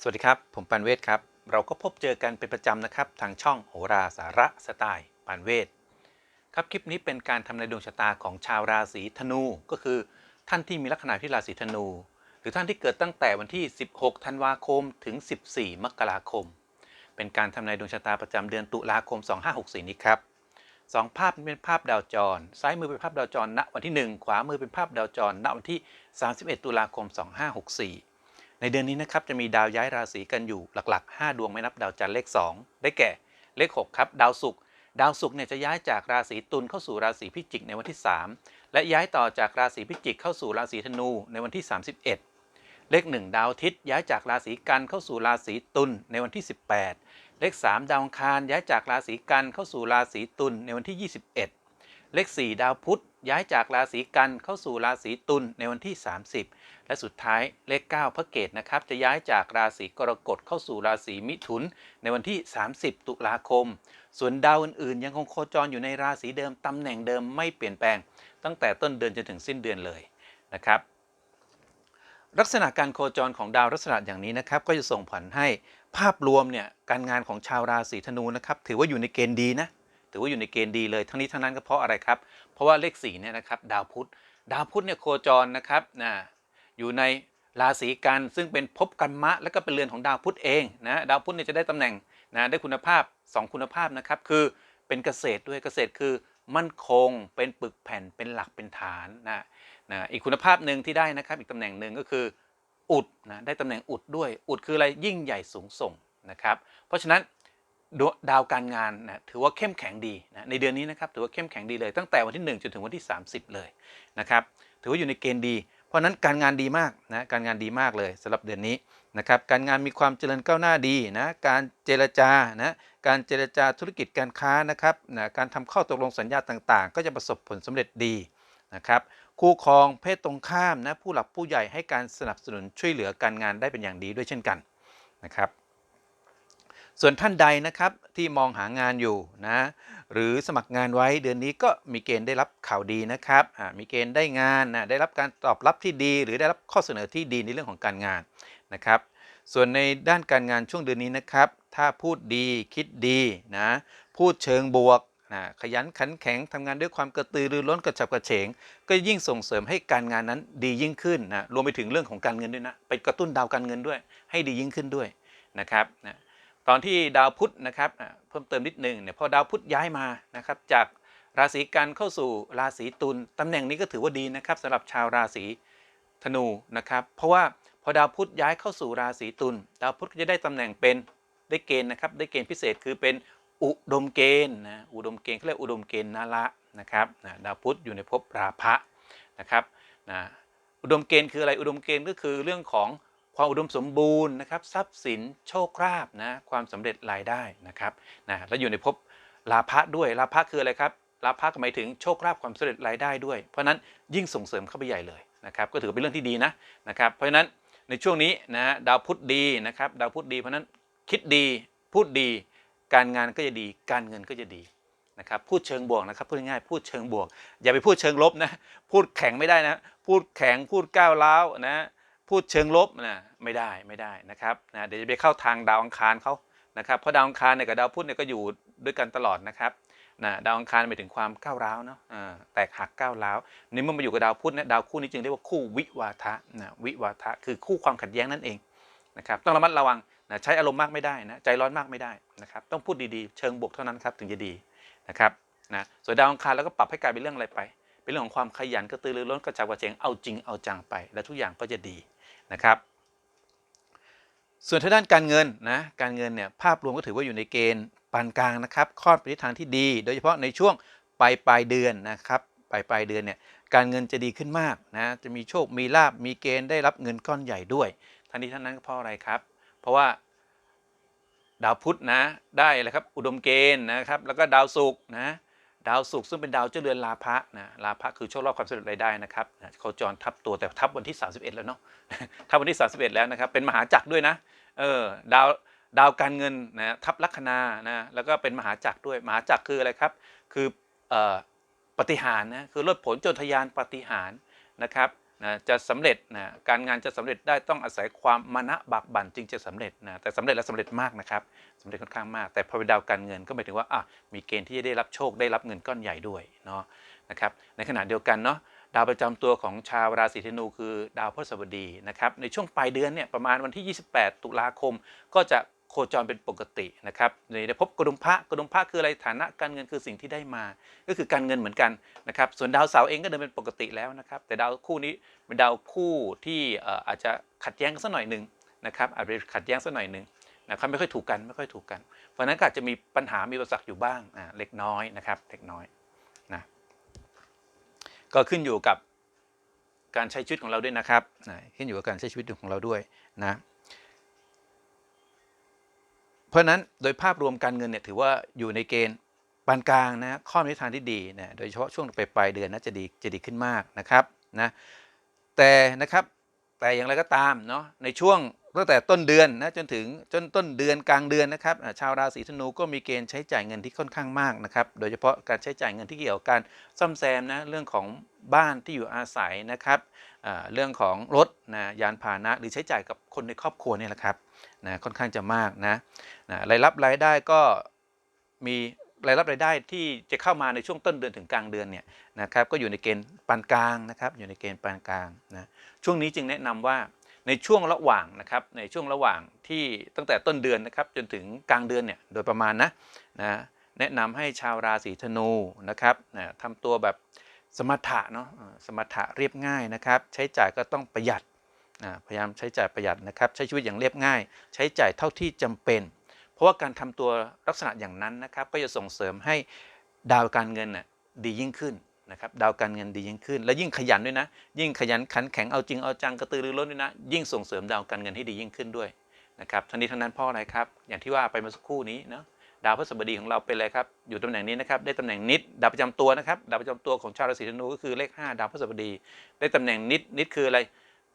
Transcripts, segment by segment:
สวัสดีครับ ผมปันเวศครับ เราก็พบเจอกันเป็นประจำนะครับ ทางช่องโหราสาระสไตล์ปันเวศครับคลิปนี้เป็นการทำนายดวงชะตาของชาวราศีธนูก็คือ ท่านที่มีลัคนาที่ราศีธนู หรือท่านที่เกิดตั้งแต่วันที่ 16 ธันวาคมถึง 14 มกราคม เป็นการทำนายดวงชะตาประจำเดือนตุลาคม 2564 นี้ครับสองภาพเป็นภาพดาวจร ซ้ายมือเป็นภาพดาวจรณวันที่ 1 ขวามือเป็นภาพดาวจรณวันที่ 31 ตุลาคม 2564 ในเดือนนี้นะครับจะมีดาวย้ายราศีกันอยู่หลักๆ 5 ดวงไม่นับดาวจันทร์เลข 2 ได้แก่เลข 6 ครับ ดาวศุกร์ดาวศุกร์เนี่ยจะย้ายจากราศีตุลเข้าสู่ราศีพิจิกในวันที่ 3 และย้ายต่อจากราศีพิจิกเข้าสู่ราศีธนูในวันที่ 31 เลข 1 ดาวอาทิตย์ย้ายจากราศีกันเข้าสู่ราศีตุลในวันที่ 18 เลข 3 ดาวอังคารย้ายจากราศีกันเข้าสู่ราศีตุลในวันที่ 21 เลข 4 ดาวพุธย้ายจากราศีกันเข้าสู่ราศีตุลในวันที่ 30 และสุดท้ายเลข 9 พระเกตนะครับ จะย้ายจากราศีกรกฎเข้าสู่ราศีมิถุน ในวันที่ 30 ตุลาคม ส่วนดาวอื่นๆ ยังคงโคจรอยู่ในราศีเดิมตำแหน่งเดิมไม่เปลี่ยนแปลง ตั้งแต่ต้นเดือนจนถึงสิ้นเดือนเลยนะครับ ลักษณะการโคจรของดาวลักษณะอย่างนี้นะครับ ก็จะส่งผลให้ภาพรวมเนี่ยการงานของชาวราศีธนูนะครับถือว่าอยู่ในเกณฑ์ดีนะ ถือว่าอยู่ในเกณฑ์ดีเลย ทั้งนี้ทั้งนั้นก็เพราะอะไรครับ เพราะว่าเลข4เนี่ยนะครับดาวพุธ ดาวพุธเนี่ยโคจรนะครับนะอยู่ในราศีกันซึ่งเป็นภพกันมะ และก็เป็นเรือนของดาวพุธเองนะดาวพุธเนี่ยจะได้ตำแหน่งนะได้คุณภาพ 2 คุณภาพนะครับคือเป็นเกษตรด้วยเกษตรคือมั่นคงเป็นปึกแผ่นเป็นหลักเป็นฐานนะนะอีกคุณภาพหนึ่งที่ได้นะครับอีกตำแหน่งหนึ่งก็คืออุดนะได้ตำแหน่งอุดด้วย อุดคืออะไรยิ่งใหญ่สูงส่งนะครับ เพราะฉะนั้น ดาวการงานนะถือว่าเข้มแข็งดีนะในเดือนนี้นะครับถือว่าเข้มแข็งดีเลยตั้งแต่วันที่ 1 จนถึงวันที่ 30 เลยนะครับถือว่าอยู่ในเกณฑ์ดี เพราะนั้นการงานดีมากนะการงานดีมากเลยสำหรับเดือนนี้นะครับการงานมีความเจริญก้าวหน้าดีนะการเจรจานะการเจรจาธุรกิจการค้านะครับนะการทำข้อตกลงสัญญาต่างๆ ก็จะประสบผลสำเร็จดีนะครับคู่ครองเพศตรงข้ามนะผู้หลักผู้ใหญ่ให้การสนับสนุนช่วยเหลือการงานได้เป็นอย่างดีด้วยเช่นกันนะครับ ส่วนท่านใดนะครับที่มองหางานอยู่นะหรือสมัครงานไว้เดือนนี้ก็มีเกณฑ์ได้รับข่าวดีนะครับมีเกณฑ์ได้งานนะได้รับการตอบรับที่ดี หรือได้รับข้อเสนอที่ดีในเรื่องของการงานนะครับ ส่วนในด้านการงานช่วงเดือนนี้นะครับ ถ้าพูดดีคิดดีนะพูดเชิงบวกนะขยันขันแข็งทำงานด้วยความกระตือรือร้นกระฉับกระเฉง ก็ยิ่งส่งเสริมให้การงานนั้นดียิ่งขึ้นนะรวมไปถึงเรื่องของการเงินด้วยนะไปกระตุ้นดาวการเงินด้วย ให้ดียิ่งขึ้นด้วยนะครับนะ ตอนที่ดาวพุธนะครับเพิ่มเติมนิดหนึ่งเนี่ยพอดาวพุธย้ายมานะครับจากราศีกันเข้าสู่ราศีตุลตำแหน่งนี้ก็ถือว่าดีนะครับสำหรับชาวราศีธนูนะครับ เพราะว่าพอดาวพุธย้ายเข้าสู่ราศีตุลดาวพุธก็จะได้ตำแหน่งเป็นได้เกณฑ์นะครับ ได้เกณฑ์พิเศษคือเป็นอุดมเกณฑ์นะอุดมเกณฑ์เขาเรียกอุดมเกณฑ์นาละนะครับนะดาวพุธอยู่ในภพราพะนะครับนะอุดมเกณฑ์คืออะไรอุดมเกณฑ์ก็คือเรื่องของ ความอุดมสมบูรณ์นะครับทรัพย์สินโชคลาภนะความสำเร็จรายได้นะครับนะแล้วอยู่ในภพราพะด้วยราพะคืออะไรครับราพะหมายถึงโชคลาภความสำเร็จรายได้ด้วย เพราะนั้นยิ่งส่งเสริมเข้าไปใหญ่เลยนะครับก็ถือเป็นเรื่องที่ดีนะนะครับเพราะฉะนั้นในช่วงนี้นะดาวพุธดีนะครับดาวพุธดีเพราะนั้นคิดดีพูดดี การงานก็จะดี การเงินก็จะดีนะครับพูดเชิงบวกนะครับพูดง่ายพูดเชิงบวก อย่าไปพูดเชิงลบนะพูดแข็งไม่ได้นะพูดแข็งพูดก้าวร้าวนะ พูดเชิงลบนะไม่ได้ไม่ได้นะครับนะเดี๋ยวจะไปเข้าทางดาวอังคารเขานะครับเพราะดาวอังคารเนี่ยกับดาวพุธเนี่ยก็อยู่ด้วยกันตลอดนะครับนะดาวอังคารหมายถึงความก้าวร้าวเนาะแตกหักก้าวร้าวนี่เมื่อมาอยู่กับดาวพุธเนี่ยดาวคู่นี้จึงเรียกว่าคู่วิวาทะนะวิวาทะคือคู่ความขัดแย้งนั่นเองนะครับต้องระมัดระวังนะใช้อารมณ์มากไม่ได้นะใจร้อนมากไม่ได้นะครับต้องพูดดีๆ เชิงบวกเท่านั้นครับถึงจะดีนะครับนะส่วนดาวอังคารแล้วก็ปรับให้กลายเป็นเรื่องอะไรไป เป็นเรื่องของความขยันกระตือรือร้นกระฉับกระเฉงเอาจริงเอาจังไป และทุกอย่างก็จะดี นะครับ ส่วนทางด้านการเงินนะการเงินเนี่ยภาพรวมก็ถือว่าอยู่ในเกณฑ์ปานกลางนะครับคลอดไปในทางที่ดี โดยเฉพาะในช่วงปลายปลายเดือนนะครับปลายปลายเดือนเนี่ยการเงินจะดีขึ้นมากนะจะมีโชคมีลาบมีเกณฑ์ได้รับเงินก้อนใหญ่ด้วยทั้งนี้ทั้งนั้นก็เพราะอะไรครับ เพราะว่าดาวพุธนะได้เลยครับอุดมเกณฑ์นะครับ แล้วก็ดาวศุกร์นะ ดาวศุกร์ซึ่งเป็นดาวเจ้าเรือนลาภะนะลาภะคือโชคลาภความสำเร็จรายได้นะครับเขาจรทับตัวแต่ทับวันที่ 31 แล้วเนาะทับวันที่ 31 แล้วนะครับเป็นมหาจักรด้วยนะเออดาวดาวการเงินนะทับลัคนานะแล้วก็เป็นมหาจักรด้วยมหาจักรคืออะไรครับ คือออปฏิหารนะคือลดผลจนทยานปฏิหารนะครับ นะจะสำเร็จนะการงานจะสำเร็จได้ต้องอาศัยความมานะบักบั่นจึงจะสำเร็จนะแต่สำเร็จและสำเร็จมากนะครับสำเร็จค่อนข้างมาก แต่พอเป็นดาวการเงินก็หมายถึงว่าอะมีเกณฑ์ที่จะได้รับโชคได้รับเงินก้อนใหญ่ด้วยเนาะนะครับในขณะเดียวกันเนาะดาวประจำตัวของชาวราศีธนูคือดาวพฤหัสบดีนะครับในช่วงปลายเดือนเนี่ยประมาณวันที่ 28 ตุลาคม ก็จะ คจรเป็นปกตินะครับในได้พบกระดุมพระกระดุมพระคืออะไรฐานะการเงินคือสิ่งที่ได้มา ก็คือการเงินเหมือนกันนะครับส่วนดาวเสาร์เองก็เดินเป็นปกติแล้วนะครับแต่ดาวคู่นี้เป็นดาวคู่ที่อาจจะขัดแย้งกันสักหน่อยหนึ่งนะครับอาจจะขัดแย้งสักหน่อยหนึ่งนะครับไม่ค่อยถูกกันไม่ค่อยถูกกัน เพราะนั้นก็อาจจะมีปัญหามีอุปสรรคอยู่บ้างอ่าเล็กน้อยนะครับเล็กน้อยนะก็ขึ้นอยู่กับการใช้ชีวิตของเราด้วยนะครับขึ้นอยู่กับการใช้ชีวิตของเราด้วยนะ ราะนั้นโดยภาพรวมการเงินเนี่ยถือว่าอยู่ในเกณฑ์ปานกลางนะข้อมีทางที่ดีนะโดยเฉพาะช่วงปลายปลายเดือนน่าจะดีจะดีขึ้นมากนะครับนะแต่นะครับแต่อย่างไรก็ตามเนาะในช่วงตั้งแต่ต้นเดือนนะจนถึงจนต้นเดือนกลางเดือนนะครับชาวราศีธนูก็มีเกณฑ์ใช้จ่ายเงินที่ค่อนข้างมากนะครับโดยเฉพาะการใช้จ่ายเงินที่เกี่ยวกับการซ่อมแซมนะเรื่องของบ้านที่อยู่อาศัยนะครับ เรื่องของรถนะยานพาหนะหรือใช้จ่ายกับคนในครอบครัวเนี่ยแหละครับนะค่อนข้างจะมากนะนะรายรับรายได้ก็มีรายรับรายได้ที่จะเข้ามาในช่วงต้นเดือนถึงกลางเดือนเนี่ยนะครับก็อยู่ในเกณฑ์ปานกลางนะครับอยู่ในเกณฑ์ปานกลางนะช่วงนี้จึงแนะนำว่าในช่วงระหว่างนะครับในช่วงระหว่างที่ตั้งแต่ต้นเดือนนะครับจนถึงกลางเดือนเนี่ยโดยประมาณนะนะแนะนำให้ชาวราศีธนูนะครับนะทำตัวแบบ สมถะเนาะสมถะเรียบง่ายนะครับ ใช้จ่ายก็ต้องประหยัดพยายามใช้จ่ายประหยัดนะครับ ใช้ชีวิตอย่างเรียบง่าย ใช้จ่ายเท่าที่จำเป็น เพราะว่าการทำตัวลักษณะอย่างนั้นนะครับ ก็จะส่งเสริมให้ดาวการเงินน่ะดียิ่งขึ้นนะครับ ดาวการเงินดียิ่งขึ้น และยิ่งขยันด้วยนะ ยิ่งขยันขันแข็งเอาจริงเอาจังกระตือรือร้นด้วยนะ ยิ่งส่งเสริมดาวการเงินให้ดียิ่งขึ้นด้วยนะครับทั้งนี้ทั้งนั้นเพราะอะไรครับ อย่างที่ว่าไปเมื่อสักครู่นี้เนาะ ดาวพฤหัสบดีของเราเป็นอะไรครับ อยู่ตำแหน่งนี้นะครับ ได้ตำแหน่งนิด ดาวประจำตัวนะครับ ดาวประจำตัวของชาวราศีธนูก็คือเลข 5 ดาวพฤหัสบดี ได้ตำแหน่งนิด นิดคืออะไร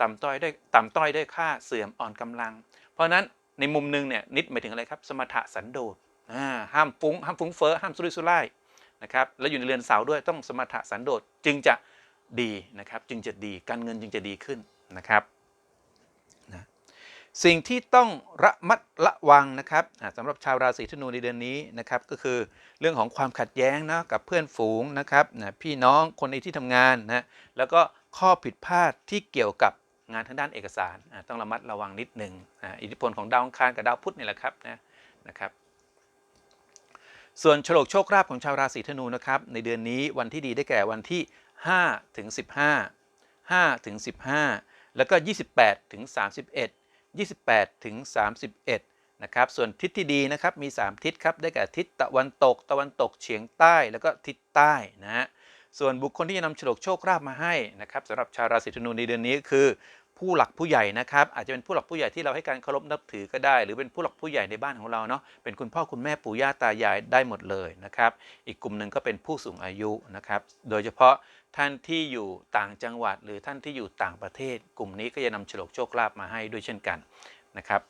ต่ำต้อยได้ต่ำต้อยได้ค่าเสื่อมอ่อนกำลัง เพราะฉะนั้นในมุมหนึงเนี่ยนิดหมายถึงอะไรครับ สมถะสันโดษห้ามฟุ้ง ห้ามฟุ้งเฟ้อ ห้ามสุรุ่ยสุร่ายนะครับ แล้วอยู่ในเรือนเสาด้วยต้องสมถะสันโดษจึงจะดีนะครับ จึงจะดี การเงินจึงจะดีขึ้นนะครับ สิ่งที่ต้องระมัดระวังนะครับสำหรับชาวราศีธนูในเดือนนี้นะครับก็คือเรื่องของความขัดแย้งนะกับเพื่อนฝูงนะครับนะพี่น้องคนในที่ทำงานนะแล้วก็ข้อผิดพลาดที่เกี่ยวกับงานทางด้านเอกสารต้องระมัดระวังนิดหนึ่งอ,อิทธิพลของดาวอังคารกับดาวพุธนี่แหละครับนะนะครับส่วนโฉลกโชคลาภของชาวราศีธนูนะครับในเดือนนี้วันที่ดีได้แก่วันที่5ถึง15 5ถึง15 แล้วก็ 28ถึง31 28 ถึง 31 นะครับ ส่วนทิศที่ดีนะครับมี 3 ทิศครับ ได้แก่ทิศตะวันตก ตะวันตกเฉียงใต้ แล้วก็ทิศใต้นะฮะ ส่วนบุคคลที่จะนำโฉลกโชคลาภมาให้นะครับสำหรับชาวราศีธนูในเดือนนี้คือผู้หลักผู้ใหญ่นะครับอาจจะเป็นผู้หลักผู้ใหญ่ที่เราให้การเคารพนับถือก็ได้ หรือเป็นผู้หลักผู้ใหญ่ในบ้านของเราเนาะเป็นคุณพ่อคุณแม่ปู่ย่าตายายได้หมดเลยนะครับ อีกกลุ่มหนึ่งก็เป็นผู้สูงอายุนะครับ โดยเฉพาะ ท่านที่อยู่ต่างจังหวัด หรือท่านที่อยู่ต่างประเทศ กลุ่มนี้ก็จะนำโฉลกโชคลาภมาให้ด้วยเช่นกันนะครับ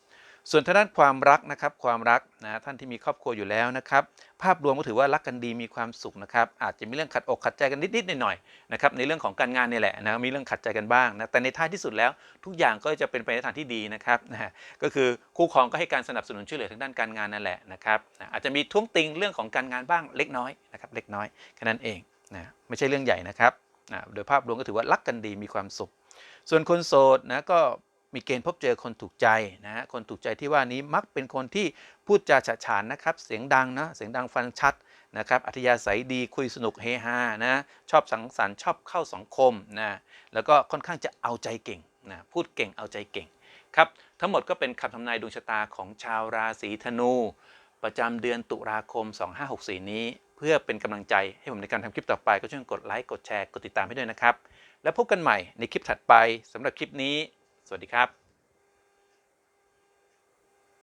ส่วนทางด้านความรักนะครับความรักนะท่านที่มีครอบครัวอยู่แล้วนะครับภาพรวมก็ถือว่ารักกันดีมีความสุขนะครับอาจจะมีเรื่องขัดอกขัดใจกันนิดๆหน่อยๆนะครับในเรื่องของการงานนี่แหละนะมีเรื่องขัดใจกันบ้างนะแต่ในท้ายที่สุดแล้วทุกอย่างก็จะเป็นไปในทางที่ดีนะครับนะก็คือคู่ครองก็ให้การสนับสนุนช่วยเหลือทางด้านการงานนั่นแหละนะครับอาจจะมีท้วงติงเรื่องของการงานบ้างเล็กน้อยนะครับเล็กน้อยแค่นั้นเอง นะไม่ใช่เรื่องใหญ่นะครับนะโดยภาพรวมก็ถือว่ารักกันดีมีความสุข ส่วนคนโสดนะก็มีเกณฑ์พบเจอคนถูกใจนะฮะคนถูกใจที่ว่านี้มักเป็นคนที่พูดจาฉะฉานนะครับ เสียงดังนะเสียงดังฟังชัดนะครับอัธยาศัยดีคุยสนุกเฮฮานะชอบสังสรรค์ชอบเข้าสังคมนะแล้วก็ค่อนข้างจะเอาใจเก่งนะพูดเก่งเอาใจเก่งครับทั้งหมดก็เป็นคำทำนายดวงชะตาของชาวราศีธนู ประจำเดือนตุลาคม 2564 นี้ พื่อเป็นกำลังใจให้ผมในการทำคลิปต่อไปก็ช่วยกดไลค์กดแชร์กดติดตามให้ด้วยนะครับ แล้วพบกันใหม่ในคลิปถัดไปสำหรับคลิปนี้ สวัสดีครับ